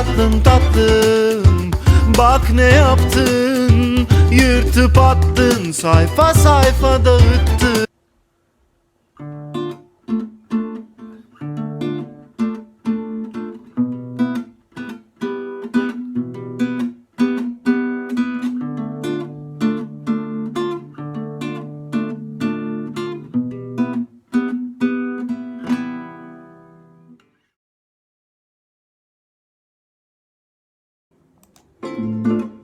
tatlım tatlım. Bak ne yaptın? Yırtıp attın sayfa sayfa dağıttın. Música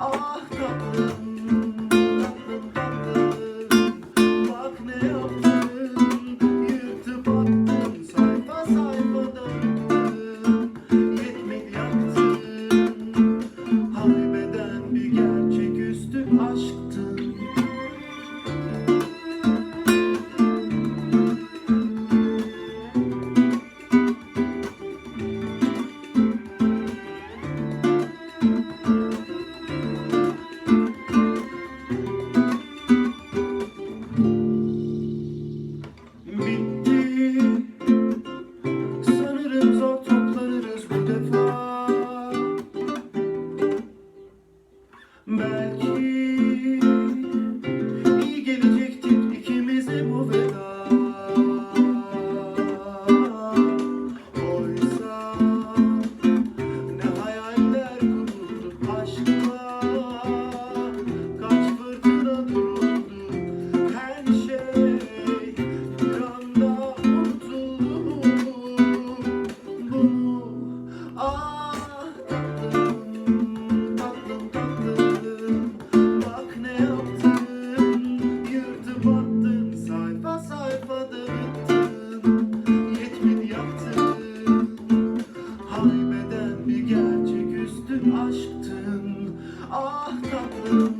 Ah tatlım But Mm-hmm.